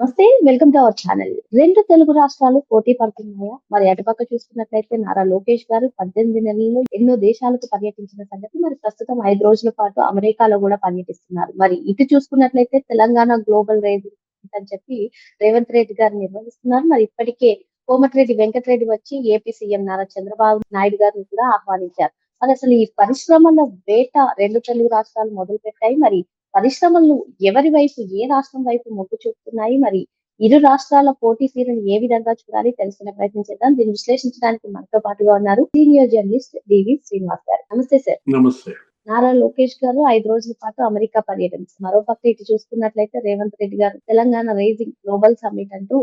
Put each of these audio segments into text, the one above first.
నమస్తే welcome to our channel. రెండు తెలుగు రాష్ట్రాలు పోటీ పడుతున్నాయా? మరి అటుపక్క చూసుకున్నట్లయితే నారా లోకేష్ గారు పద్దెనిమిది నెలల్లో ఎన్నో దేశాలకు పర్యటించిన సంగతి మరి ప్రస్తుతం ఐదు రోజుల పాటు అమెరికాలో కూడా పర్యటిస్తున్నారు. మరి ఇటు చూసుకున్నట్లయితే తెలంగాణ గ్లోబల్ రైజ్ అని చెప్పి రేవంత్ రెడ్డి గారు నిర్వహిస్తున్నారు. మరి ఇప్పటికే కోమటిరెడ్డి వెంకటరెడ్డి వచ్చి ఏపీ సీఎం నారా చంద్రబాబు నాయుడు గారిని కూడా ఆహ్వానించారు. మరి అసలు ఈ పరిశ్రమల వేట రెండు తెలుగు రాష్ట్రాలు మొదలు పెట్టాయి మరి పరిశ్రమలు ఎవరి వైపు ఏ రాష్ట్రం వైపు మొగ్గు చూపుతున్నాయి? మరి ఇరు రాష్ట్రాల పోటీ తీరును ఏ విధంగా చూడాలి? తెలుసుకునే ప్రయత్నం చేద్దాం. దీన్ని విశ్లేషించడానికి మనతో పాటుగా ఉన్నారు సీనియర్ జర్నలిస్ట్ డివి శ్రీనివాస్ గారు. నమస్తే సార్. నమస్తే. నారా లోకేష్ గారు ఐదు రోజుల పాటు అమెరికా పర్యటించారు మరోపక్క ఇటు చూసుకున్నట్లయితే రేవంత్ రెడ్డి గారు తెలంగాణ రైజింగ్ గ్లోబల్ సమ్మిట్ అంటూ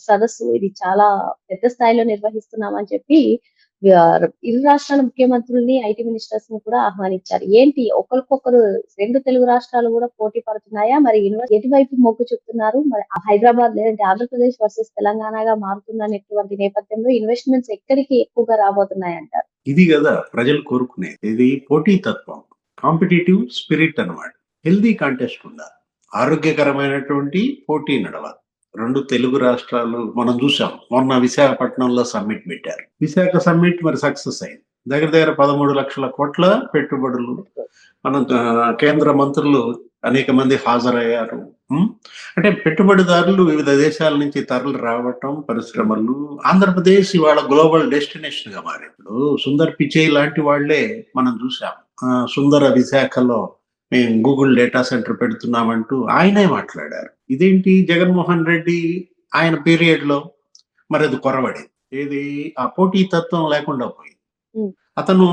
సదస్సు ఇది చాలా పెద్ద స్థాయిలో నిర్వహిస్తున్నామని చెప్పి ఇరు రాష్ట్రాల ముఖ్యమంత్రుల్ని ఐటీ మినిస్టర్స్ని కూడా ఆహ్వానించారు. ఏంటి? ఒకరికొకరు రెండు తెలుగు రాష్ట్రాలు కూడా పోటీ పడుతున్నాయా? మరి ఇన్వ- ఎటువైపు మొగ్గు చూపుతున్నారు? మరి హైదరాబాద్ లేదంటే ఆంధ్రప్రదేశ్ వర్సెస్ తెలంగాణగా మారుతుందనేటువంటి నేపథ్యంలో ఇన్వెస్ట్మెంట్స్ ఎక్కడికి ఎక్కువగా రాబోతున్నాయి అంటారు ఇది కదా ప్రజలు కోరుకునేది. ఇది పోటీ తత్వం కాంపిటేటివ్ స్పిరిట్ అన్నమాట. హెల్దీ కాంటెస్ట్ ఉండాలి. ఆరోగ్యకరమైనటువంటి పోటీ నడవాలి. రెండు తెలుగు రాష్ట్రాలు మనం చూసాం. మొన్న విశాఖపట్నంలో సమ్మిట్ పెట్టారు. విశాఖ సమ్మిట్ మరి సక్సెస్ అయింది. దగ్గర దగ్గర పదమూడు లక్షల కోట్ల పెట్టుబడులు మనం కేంద్ర మంత్రులు అనేక మంది హాజరయ్యారు. అంటే పెట్టుబడిదారులు వివిధ దేశాల నుంచి తరలి రావటం పరిశ్రమలు ఆంధ్రప్రదేశ్ ఇవాళ గ్లోబల్ డెస్టినేషన్గా మారి ఇప్పుడు సుందర్ పిచే లాంటి వాళ్ళే మనం చూసాం. ఆ, సుందర విశాఖలో మేము గూగుల్ డేటా సెంటర్ పెడుతున్నామంటూ ఆయనే మాట్లాడారు. ఇదేంటి జగన్మోహన్ రెడ్డి ఆయన పీరియడ్లో? మరి అది కొరవడి. ఏది? ఆ పోటీ తత్వం లేకుండా పోయింది. అతను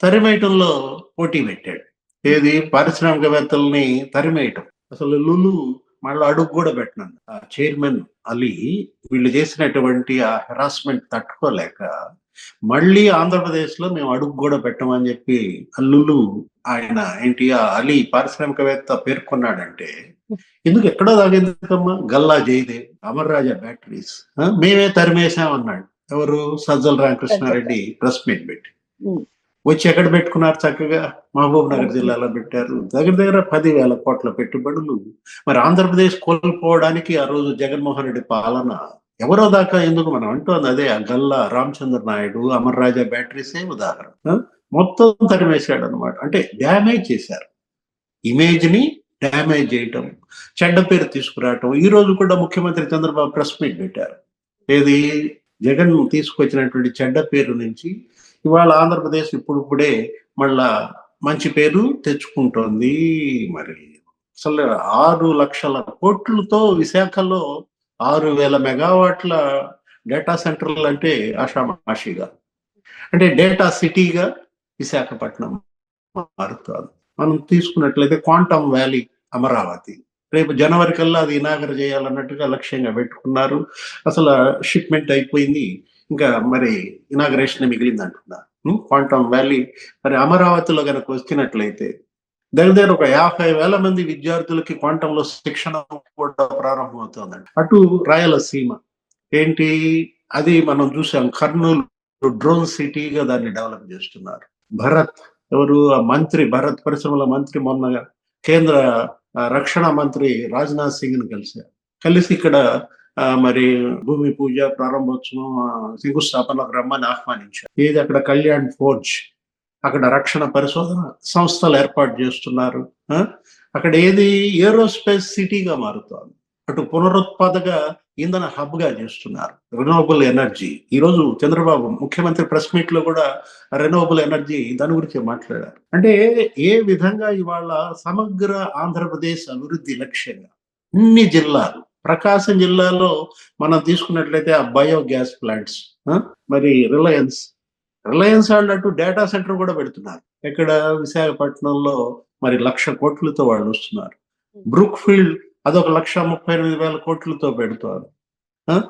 తరిమేయటంలో పోటీ పెట్టాడు. ఏది? పారిశ్రామికవేత్తల్ని తరిమేయటం. అసలు లులు మళ్ళీ అడుగు కూడా పెట్టినాను ఆ చైర్మన్ అలీ వీళ్ళు చేసినటువంటి ఆ హెరాస్మెంట్ తట్టుకోలేక మళ్ళీ ఆంధ్రప్రదేశ్లో మేము అడుగు కూడా పెట్టమని చెప్పి అల్లులు ఆయన ఏంటి? ఆ అలీ పారిశ్రామికవేత్త పేర్కొన్నాడంటే ఎందుకు ఎక్కడో దాగేందుకమ్మా గల్లా జయదేవ్ అమర్ రాజా బ్యాటరీస్ మేమే తరిమేశాం అన్నాడు ఎవరు? సజ్జల రామకృష్ణారెడ్డి ప్రెస్ మీట్ పెట్టి. వచ్చి ఎక్కడ పెట్టుకున్నారు చక్కగా? మహబూబ్ నగర్ జిల్లాలో పెట్టారు. దగ్గర దగ్గర పదివేల కోట్ల పెట్టుబడులు. మరి ఆంధ్రప్రదేశ్ కోల్పోవడానికి ఆ రోజు జగన్మోహన్ రెడ్డి పాలన ఎవరో దాకా ఎందుకు మనం అంటోంది? అదే ఆ గల్లా రామచంద్ర నాయుడు అమర్ రాజా బ్యాటరీసే ఉదాహరణ? మొత్తం తరిమేశాడు అనమాట అంటే డ్యామేజ్ చేశారు. ఇమేజ్ని డ్యామేజ్ చేయటం చెడ్డ పేరు తీసుకురావటం. ఈ రోజు కూడా ముఖ్యమంత్రి చంద్రబాబు ప్రెస్ మీట్ పెట్టారు. ఏది? జగన్ తీసుకొచ్చినటువంటి చెడ్డ పేరు నుంచి ఇవాళ ఆంధ్రప్రదేశ్ ఇప్పుడిప్పుడే మళ్ళా మంచి పేరు తెచ్చుకుంటోంది. మరి అసలు ఆరు లక్షల కోట్లతో విశాఖలో ఆరు వేల మెగావాట్ల డేటా సెంటర్లు అంటే ఆషామాషిగా. అంటే డేటా సిటీగా విశాఖపట్నం మారుతుంది. మనం తీసుకున్నట్లయితే క్వాంటమ్ వ్యాలీ అమరావతి. రేపు జనవరి కల్లా అది ఇనాగర్ చేయాలన్నట్టుగా లక్ష్యంగా పెట్టుకున్నారు. అసలు షిప్మెంట్ అయిపోయింది. ఇంకా మరి ఇనాగరేషన్ మిగిలింది అంటున్నారు క్వాంటమ్ వ్యాలీ మరి అమరావతిలో కనుక వచ్చినట్లయితే దగ్గర దగ్గర ఒక యాభై వేల మంది విద్యార్థులకి క్వాంటంలో శిక్షణ కూడా ప్రారంభమవుతుందండి అటు రాయలసీమ. ఏంటి? అది మనం చూసాం. కర్నూలు డ్రోన్ సిటీగా దాన్ని డెవలప్ చేస్తున్నారు. భరత్ ఎవరు? ఆ మంత్రి భారత్ పరిశ్రమల మంత్రి మొన్న కేంద్ర రక్షణ మంత్రి రాజ్నాథ్ సింగ్ని కలిశారు. కలిసి ఇక్కడ ఆ, మరి భూమి పూజ ప్రారంభోత్సవం శంకుస్థాపనకు రమ్మని ఆహ్వానించారు. ఏది అక్కడ కళ్యాణ్ ఫోర్జ్? అక్కడ రక్షణ పరిశోధన సంస్థలు ఏర్పాటు చేస్తున్నారు ఆ? అక్కడ ఏది ఏరోస్పేస్ సిటీగా మారుతోంది? అటు పునరుత్పాదక ఇంధన హబ్గా చేస్తున్నారు. రెనోవబుల్ ఎనర్జీ ఈ రోజు చంద్రబాబు ముఖ్యమంత్రి ప్రెస్ మీట్లో కూడా రెనోవబుల్ ఎనర్జీ దాని గురించి మాట్లాడారు. అంటే ఏ విధంగా ఇవాళ సమగ్ర ఆంధ్రప్రదేశ్ అభివృద్ధి లక్ష్యంగా అన్ని జిల్లాలు ప్రకాశం జిల్లాలో మనం తీసుకున్నట్లయితే ఆ బయోగ్యాస్ ప్లాంట్స్ మరి రిలయన్స్ రిలయన్స్ వాళ్ళు అటు డేటా సెంటర్ కూడా పెడుతున్నారు. ఇక్కడ విశాఖపట్నంలో మరి లక్ష కోట్లతో వాళ్ళు వస్తున్నారు. బ్రూక్ ఫీల్డ్ అదొక లక్ష ముప్పై ఎనిమిది వేల కోట్లతో పెడుతున్నారు ఆ?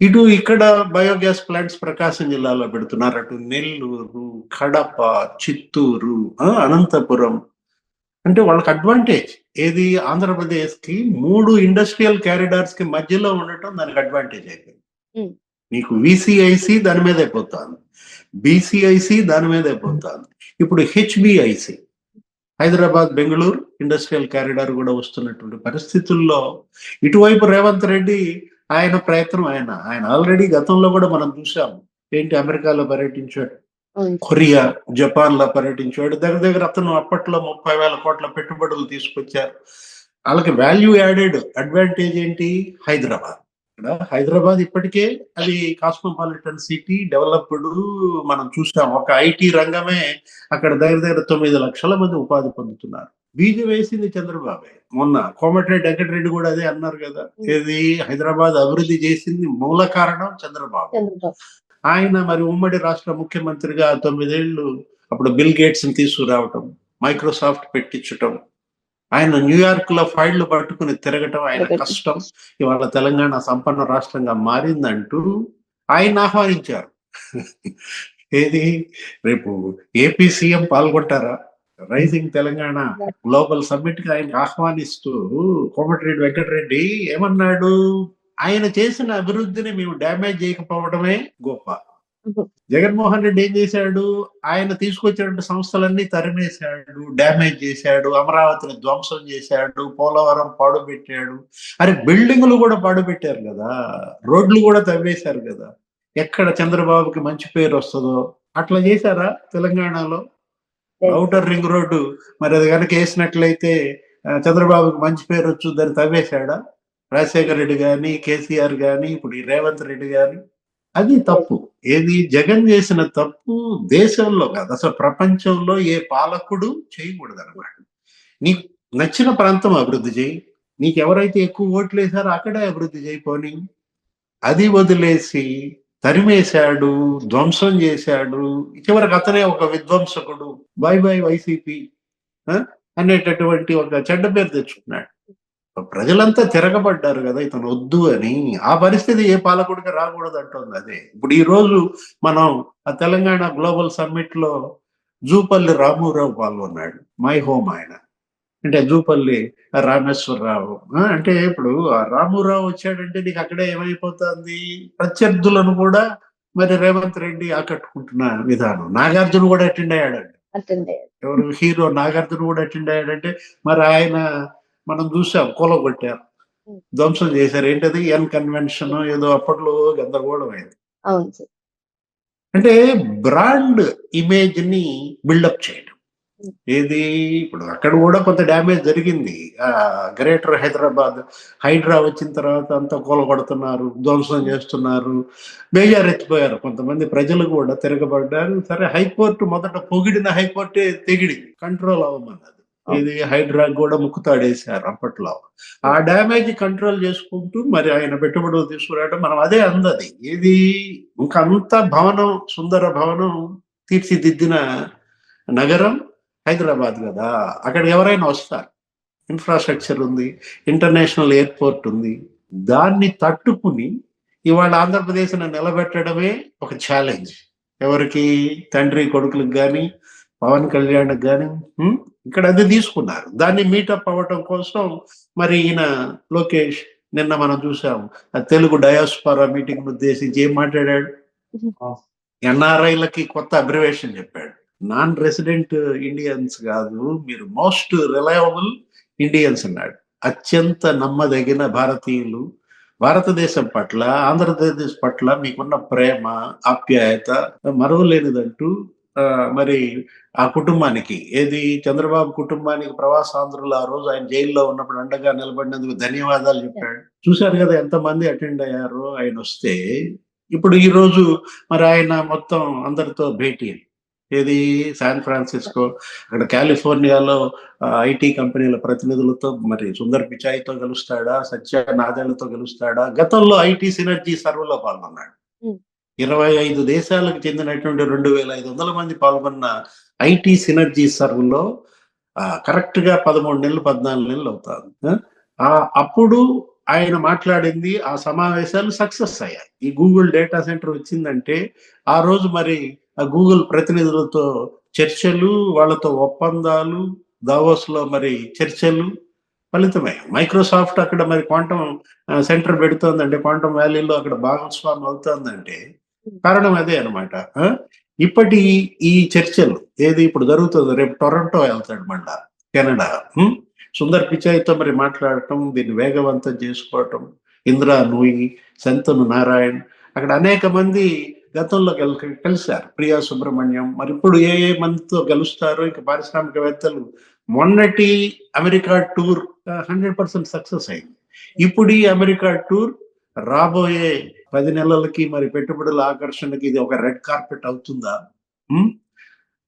ఇటు ఇక్కడ బయోగ్యాస్ ప్లాంట్స్ ప్రకాశం జిల్లాలో పెడుతున్నారు. అటు నెల్లూరు కడప చిత్తూరు అనంతపురం. అంటే వాళ్ళకి అడ్వాంటేజ్ ఏది? ఆంధ్రప్రదేశ్కి మూడు ఇండస్ట్రియల్ క్యారిడార్స్కి మధ్యలో ఉండటం దానికి అడ్వాంటేజ్ అయిపోయింది. నీకు విసిఐసి దాని మీదే పోతుంది. బీసీఐసి దాని మీదే పోతుంది. ఇప్పుడు HBIC. Hyderabad Bengaluru industrial corridor కూడా వస్తున్నటువంటి పరిస్థితుల్లో ఇటువైపు రేవంత్ రెడ్డి ఆయన ప్రయత్నం ఆయన ఆయన ఆల్రెడీ గతంలో కూడా మనం చూసాం ఏంటి అమెరికాలో పర్యటించాడు. కొరియా జపాన్లో పర్యటించాడు దగ్గర దగ్గర అతను అప్పట్లో ముప్పై వేల కోట్ల పెట్టుబడులు తీసుకొచ్చారు. వాళ్ళకి వాల్యూ యాడెడ్ అడ్వాంటేజ్ ఏంటి? హైదరాబాద్. హైదరాబాద్ ఇప్పటికే అది కాస్మోపాలిటన్ సిటీ డెవలప్డ్ మనం చూసాం. ఒక ఐటీ రంగమే అక్కడ దగ్గర దగ్గర తొమ్మిది లక్షల మంది ఉపాధి పొందుతున్నారు. బీజం వేసింది చంద్రబాబే. మొన్న కోమటిరెడ్డి వెంకటరెడ్డి కూడా అదే అన్నారు కదా? ఏది? హైదరాబాద్ అభివృద్ధి చేసింది మూల కారణం చంద్రబాబు. చంద్రబాబు. ఆయన మరి ఉమ్మడి రాష్ట్ర ముఖ్యమంత్రిగా తొమ్మిదేళ్ళు అప్పుడు బిల్ గేట్స్ని తీసుకురావటం మైక్రోసాఫ్ట్ పెట్టించటం ఆయన న్యూయార్క్లో ఫైళ్ళు పట్టుకుని తిరగటం ఆయన కష్టం. ఇవాళ తెలంగాణ సంపన్న రాష్ట్రంగా మారిందంటూ ఆయన ఆహ్వానించారు. ఏది? రేపు ఏపీ సీఎం పాల్గొంటారా? రైజింగ్ తెలంగాణ గ్లోబల్ సమ్మిట్కి ఆయన ఆహ్వానిస్తూ కోమటిరెడ్డి వెంకటరెడ్డి ఏమన్నాడు? ఆయన చేసిన అభివృద్ధిని మేము డ్యామేజ్ చేయకపోవడమే గొప్ప. జగన్మోహన్ రెడ్డి ఏం చేశాడు? ఆయన తీసుకొచ్చినటువంటి సంస్థలన్నీ తరిమేశాడు డ్యామేజ్ చేశాడు అమరావతిని ధ్వంసం చేశాడు పోలవరం పాడుపెట్టాడు. అరే బిల్డింగులు కూడా పాడుపెట్టారు కదా? రోడ్లు కూడా తవ్వేశారు కదా? ఎక్కడ చంద్రబాబుకి మంచి పేరు వస్తుందో? అట్లా చేశారా తెలంగాణలో? ఔటర్ రింగ్ రోడ్డు మరి అది కనుక వేసినట్లయితే చంద్రబాబుకి మంచి పేరు వచ్చు దాన్ని తవ్వేశాడా? రాజశేఖర రెడ్డి గాని కేసీఆర్ గాని ఇప్పుడు ఈ రేవంత్ రెడ్డి గాని? అది తప్పు. ఏది జగన్ చేసిన తప్పు దేశంలో కాదు. అసలు ప్రపంచంలో ఏ పాలకుడు చేయకూడదు అనమాట నీకు నచ్చిన ప్రాంతం అభివృద్ధి చేయి. నీకు ఎవరైతే ఎక్కువ ఓట్లు వేసారో అక్కడే అభివృద్ధి చేయపోని అది వదిలేసి తరిమేశాడు ధ్వంసం చేశాడు. చివరికి అతనే ఒక విధ్వంసకుడు. బై బై వైసీపీ అనేటటువంటి ఒక చెడ్డ పేరు తెచ్చుకున్నాడు. ప్రజలంతా తిరగబడ్డారు కదా ఇతను వద్దు అని. ఆ పరిస్థితి ఏ పాలకుడికి రాకూడదు అంటుంది అదే. ఇప్పుడు ఈ రోజు మనం ఆ తెలంగాణ గ్లోబల్ సమ్మిట్లో జూపల్లి రామూరావు పాల్గొన్నాడు. మై హోమ్ ఆయన. అంటే జూపల్లి రామేశ్వరరావు. అంటే ఇప్పుడు ఆ రామూరావు వచ్చాడంటే నీకు అక్కడే ఏమైపోతుంది? ప్రత్యర్థులను కూడా మరి రేవంత్ రెడ్డి ఆకట్టుకుంటున్న విధానం. నాగార్జున కూడా అటెండ్ అయ్యాడండి ఎవరు? హీరో నాగార్జున కూడా అటెండ్ అయ్యాడంటే మరి ఆయన మనం చూసాం కొలగొట్టారు. ధ్వంసం చేశారు. ఏంటది? ఎన్ కన్వెన్షన్ ఏదో అప్పట్లో గందరగోళం అయింది. అంటే బ్రాండ్ ఇమేజ్ని బిల్డప్ చేయడం. ఏది? ఇప్పుడు అక్కడ కూడా కొంత డ్యామేజ్ జరిగింది. ఆ గ్రేటర్ హైదరాబాద్ హైడ్రా వచ్చిన తర్వాత అంతా కూలగొడుతున్నారు ధ్వంసం చేస్తున్నారు. బేజారెత్తిపోయారు కొంతమంది ప్రజలు కూడా తిరగబడ్డారు. సరే హైకోర్టు మొదట పొగిడిన హైకోర్టే తెగిడి కంట్రోల్ అవ్వమన్నది ఇది హైడ్రా కూడా ముక్కుతాడేశారు అప్పట్లో. ఆ డ్యామేజ్ కంట్రోల్ చేసుకుంటూ మరి ఆయన పెట్టుబడులు తీసుకురావడం మనం అదే అందది. ఇది ఇంకంత భవనం సుందర భవనం తీర్చిదిద్దిన నగరం హైదరాబాద్ కదా. అక్కడికి ఎవరైనా వస్తారు. ఇన్ఫ్రాస్ట్రక్చర్ ఉంది ఇంటర్నేషనల్ ఎయిర్పోర్ట్ ఉంది. దాన్ని తట్టుకుని ఇవాళ ఆంధ్రప్రదేశ్ని నిలబెట్టడమే ఒక ఛాలెంజ్. ఎవరికి తండ్రి కొడుకులకు కానీ పవన్ కళ్యాణ్ కానీ ఇక్కడ అది తీసుకున్నారు. దాన్ని మీటప్ అవ్వటం కోసం మరి ఈయన లోకేష్ నిన్న మనం చూసాం. ఆ తెలుగు డయాస్పారా మీటింగ్ ఉద్దేశించి ఏం మాట్లాడాడు? ఎన్ఆర్ఐలకి కొత్త అబ్రివేషన్ చెప్పాడు. నాన్ రెసిడెంట్ ఇండియన్స్ కాదు మీరు మోస్ట్ రిలయబుల్ ఇండియన్స్ అన్నాడు. అత్యంత నమ్మదగిన భారతీయులు. భారతదేశం పట్ల ఆంధ్రప్రదేశ్ పట్ల మీకున్న ప్రేమ ఆప్యాయత మరవలేనిదంటూ మరి ఆ కుటుంబానికి ఏది చంద్రబాబు కుటుంబానికి ప్రవాసాంధ్రులు ఆ రోజు ఆయన జైల్లో ఉన్నప్పుడు అండగా నిలబడినందుకు ధన్యవాదాలు చెప్పాడు. చూశారు కదా ఎంతమంది అటెండ్ అయ్యారో ఆయన వస్తే. ఇప్పుడు ఈ రోజు మరి ఆయన మొత్తం అందరితో భేటీ. ఏది శాన్ ఫ్రాన్సిస్కో అక్కడ కాలిఫోర్నియాలో ఐటీ కంపెనీల ప్రతినిధులతో మరి సుందర్ పిచాయితో కలుస్తాడా సత్య నాదేళ్ళతో కలుస్తాడా గతంలో ఐటీ సినర్జీ సర్వలో పాల్గొన్నాడు. ఇరవై ఐదు దేశాలకు చెందినటువంటి రెండు వేల ఐదు వందల మంది పాల్గొన్న ఐటీ సినర్జీ సర్వ్లో కరెక్ట్గా పదమూడు నెలలు పద్నాలుగు నెలలు అవుతుంది ఆ అప్పుడు ఆయన మాట్లాడింది ఆ సమావేశాలు సక్సెస్ అయ్యాయి. ఈ గూగుల్ డేటా సెంటర్ వచ్చిందంటే ఆ రోజు మరి ఆ గూగుల్ ప్రతినిధులతో చర్చలు వాళ్ళతో ఒప్పందాలు దావోస్లో మరి చర్చలు ఫలితమే మైక్రోసాఫ్ట్ అక్కడ మరి క్వాంటం సెంటర్ పెడుతోందంటే క్వాంటం వ్యాలీలో అక్కడ భాగస్వామి అవుతోందంటే కారణం అదే అనమాట ఇప్పటి ఈ చర్చలు ఏది ఇప్పుడు జరుగుతుంది రేపు టొరంటో వెళ్తాడు మళ్ళా కెనడా. సుందర్ పిచాయితో మరి మాట్లాడటం దీన్ని వేగవంతం చేసుకోవటం ఇందిరా నూయి శంతను నారాయణ్ అక్కడ అనేక మంది గతంలో గెల్ కలిశారు. ప్రియా సుబ్రహ్మణ్యం మరి ఇప్పుడు ఏ ఏ మందితో గెలుస్తారో ఇంకా పారిశ్రామికవేత్తలు మొన్నటి America tour hundred percent success అయింది. ఇప్పుడు ఈ అమెరికా టూర్ రాబోయే పది నెలలకి మరి పెట్టుబడుల ఆకర్షణకి ఇది ఒక రెడ్ కార్పెట్ అవుతుందా?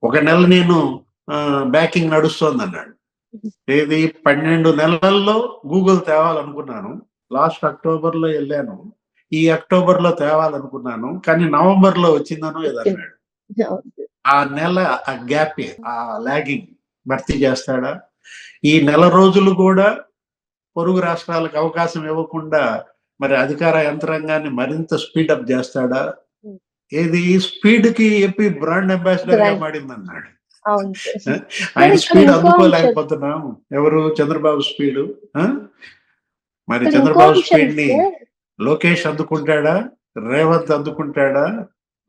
ఒక నెల నేను బ్యాకింగ్ నడుస్తోంది అన్నాడు ఏది? పన్నెండు నెలల్లో గూగుల్ తేవాలనుకున్నాను. లాస్ట్ అక్టోబర్లో వెళ్ళాను. ఈ అక్టోబర్లో తేవాలనుకున్నాను. కానీ నవంబర్లో వచ్చిందనో ఏదో అన్నాడు. ఆ నెల ఆ గ్యాప్ ఆ లాగింగ్ భర్తీ చేస్తాడా? ఈ నెల రోజులు కూడా పొరుగు రాష్ట్రాలకు అవకాశం ఇవ్వకుండా మరి అధికార యంత్రాంగాన్ని మరింత స్పీడప్ చేస్తాడా? Hmm. ఏది? స్పీడ్కి చెప్పి బ్రాండ్ అంబాసిడర్గా Brand. మాడింది అన్నాడు అవును సార్. ఆయన స్పీడ్ అందుకోలేకపోతున్నాం. ఎవరు? చంద్రబాబు స్పీడ్ మరి చంద్రబాబు స్పీడ్ని. లోకేష్ అందుకుంటాడా? రేవంత్ అందుకుంటాడా?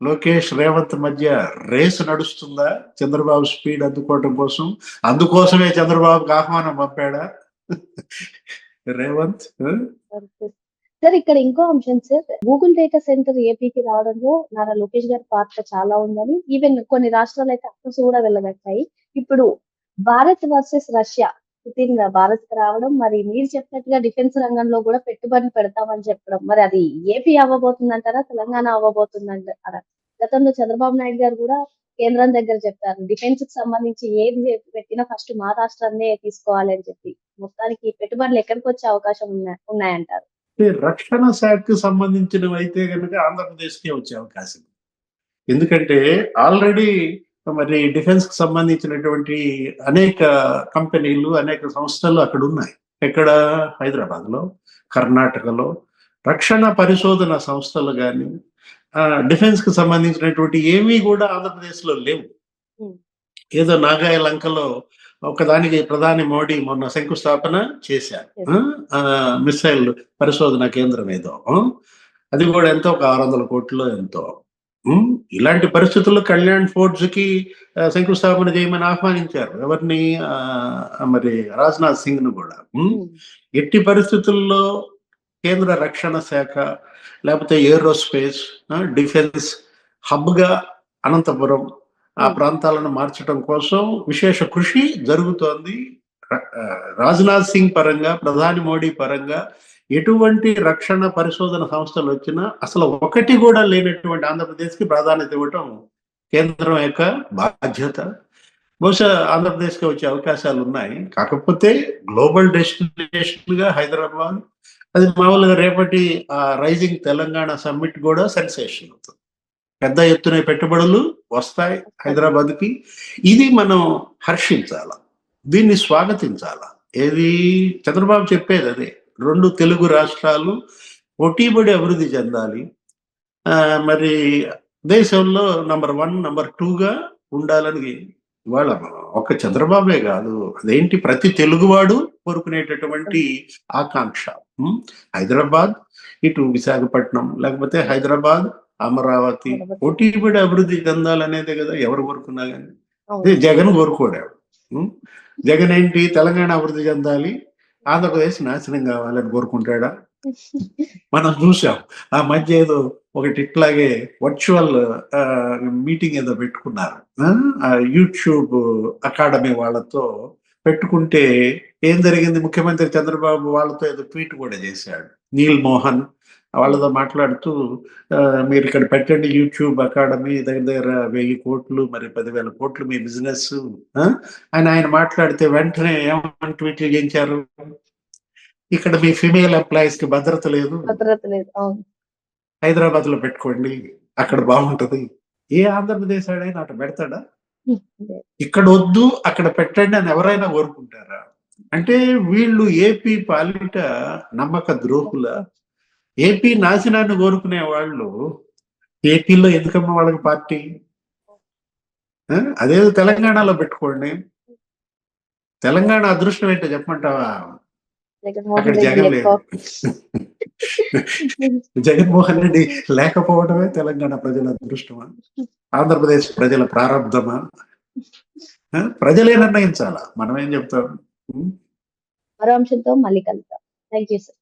లోకేష్ రేవంత్ మధ్య రేసు నడుస్తుందా? చంద్రబాబు స్పీడ్ అందుకోవటం కోసం? అందుకోసమే చంద్రబాబుకి ఆహ్వానం పంపాడా? రేవంత్? సార్ ఇక్కడ ఇంకో అంశం సార్ గూగుల్ డేటా సెంటర్ ఏపీకి రావడంలో నారా లోకేష్ గారి పాత్ర చాలా ఉందని ఈవెన్ కొన్ని రాష్ట్రాలు అయితే అక్కసు కూడా వెళ్ళగట్టాయి ఇప్పుడు భారత్ వర్సెస్ రష్యా పుతిన్ భారత్కి రావడం మరి మీరు చెప్పినట్టుగా డిఫెన్స్ రంగంలో కూడా పెట్టుబడులు పెడతామని చెప్పడం. మరి అది ఏపీ అవ్వబోతుందంటారా తెలంగాణ అవ్వబోతుందంటారా గతంలో చంద్రబాబు నాయుడు గారు కూడా కేంద్రం దగ్గర చెప్పారు డిఫెన్స్కి సంబంధించి ఏది పెట్టినా ఫస్ట్ మా రాష్ట్రాన్నే తీసుకోవాలి అని చెప్పి. మొత్తానికి పెట్టుబడులు ఎక్కడికి వచ్చే అవకాశం ఉన్నాయి ఉన్నాయంటారు? రక్షణ శాఖకు సంబంధించినవి అయితే కనుక ఆంధ్రప్రదేశ్కే వచ్చే అవకాశం. ఎందుకంటే ఆల్రెడీ మరి డిఫెన్స్కి సంబంధించినటువంటి అనేక కంపెనీలు అనేక సంస్థలు అక్కడ ఉన్నాయి ఎక్కడ హైదరాబాద్లో కర్ణాటకలో రక్షణ పరిశోధన సంస్థలు కానీ డిఫెన్స్కి సంబంధించినటువంటి ఏమీ కూడా ఆంధ్రప్రదేశ్లో లేవు. ఏదో నాగాయ లంకలో ఒకదానికి ప్రధాని మోడీ మొన్న శంకుస్థాపన చేశారు. మిసైల్ పరిశోధన కేంద్రం ఏదో? అది కూడా ఎంతో ఒక ఆరు వందల కోట్లు ఎంతో. ఇలాంటి పరిస్థితుల్లో కళ్యాణ్ ఫోర్ట్స్కి శంకుస్థాపన చేయమని ఆహ్వానించారు. ఎవరిని? మరి రాజ్నాథ్ సింగ్ను కూడా ఉమ్, ఎట్టి పరిస్థితుల్లో కేంద్ర రక్షణ శాఖ లేకపోతే ఏరోస్పేస్ డిఫెన్స్ హబ్గా అనంతపురం ఆ. ప్రాంతాలను మార్చడం కోసం విశేష కృషి జరుగుతోంది. రాజ్నాథ్ సింగ్ పరంగా ప్రధాని మోడీ పరంగా ఎటువంటి రక్షణ పరిశోధన సంస్థలు వచ్చినా అసలు ఒకటి కూడా లేనటువంటి ఆంధ్రప్రదేశ్కి ప్రాధాన్యత ఇవ్వటం కేంద్రం యొక్క బాధ్యత. బహుశా ఆంధ్రప్రదేశ్కి వచ్చే అవకాశాలు ఉన్నాయి. కాకపోతే గ్లోబల్ డెస్టినేషన్గా హైదరాబాద్ అది మామూలుగా రేపటి రైజింగ్ తెలంగాణ సమ్మిట్ కూడా సెన్సేషన్ అవుతుంది. పెద్ద ఎత్తున పెట్టుబడులు వస్తాయి హైదరాబాద్కి. ఇది మనం హర్షించాల? దీన్ని స్వాగతించాల? ఏది? చంద్రబాబు చెప్పేది అదే. రెండు తెలుగు రాష్ట్రాలు పోటీపడి అభివృద్ధి చెందాలి. ఆ, మరి దేశంలో నంబర్ వన్ నంబర్గా ఉండాలని ఇవాళ ఒక చంద్రబాబే కాదు అదేంటి? ప్రతి తెలుగువాడు కోరుకునేటటువంటి ఆకాంక్ష. హైదరాబాద్ ఇటు విశాఖపట్నం లేకపోతే హైదరాబాద్ అమరావతి పోటీపడి అభివృద్ధి చెందాలనేదే కదా ఎవరు కోరుకున్నా కానీ. జగన్ కోరుకోడాడు? జగన్ ఏంటి? తెలంగాణ అభివృద్ధి చెందాలి ఆంధ్రప్రదేశ్ నాశనం కావాలని కోరుకుంటాడా? మనం చూసాం ఆ మధ్య ఏదో ఒకటి ఇట్లాగే వర్చువల్ మీటింగ్ ఏదో పెట్టుకున్నారు. యూట్యూబ్ అకాడమీ వాళ్ళతో పెట్టుకుంటే ఏం జరిగింది? ముఖ్యమంత్రి చంద్రబాబు వాళ్ళతో ఏదో ట్వీట్ కూడా చేశాడు. నీల్ మోహన్ వాళ్ళతో మాట్లాడుతూ మీరు ఇక్కడ పెట్టండి యూట్యూబ్ అకాడమీ దగ్గర దగ్గర వెయ్యి కోట్లు మరి పదివేల కోట్లు మీ బిజినెస్. అని ఆయన మాట్లాడితే వెంటనే ఏమని ట్వీట్లు చేయించారు ఇక్కడ మీ ఫిమేల్ ఎంప్లాయీస్కి భద్రత లేదు. హైదరాబాద్లో పెట్టుకోండి. అక్కడ బాగుంటది. ఏ ఆంధ్రప్రదేశ్ ఆడైనా అటు పెడతాడా? ఇక్కడ వద్దు అక్కడ పెట్టండి అని ఎవరైనా కోరుకుంటారా? అంటే వీళ్ళు ఏపీ పాలిట నమ్మక ద్రోహుల ఏపీ నాశనాన్ని కోరుకునే వాళ్ళు ఏపీలో ఎందుకమ్మా వాళ్ళకి పార్టీ? అదే తెలంగాణలో పెట్టుకోండి. తెలంగాణ అదృష్టం ఏంటో చెప్పమంటావా? అక్కడ జగన్ లేదు జగన్మోహన్ రెడ్డి లేకపోవడమే తెలంగాణ ప్రజల అదృష్టమా? ఆంధ్రప్రదేశ్ ప్రజల ప్రారంధమా ఆ? ప్రజలే నిర్ణయించాలా? మనం ఏం చెప్తాం? మరో అంశంతో మళ్ళీ కలుద్దాం. Thank you sir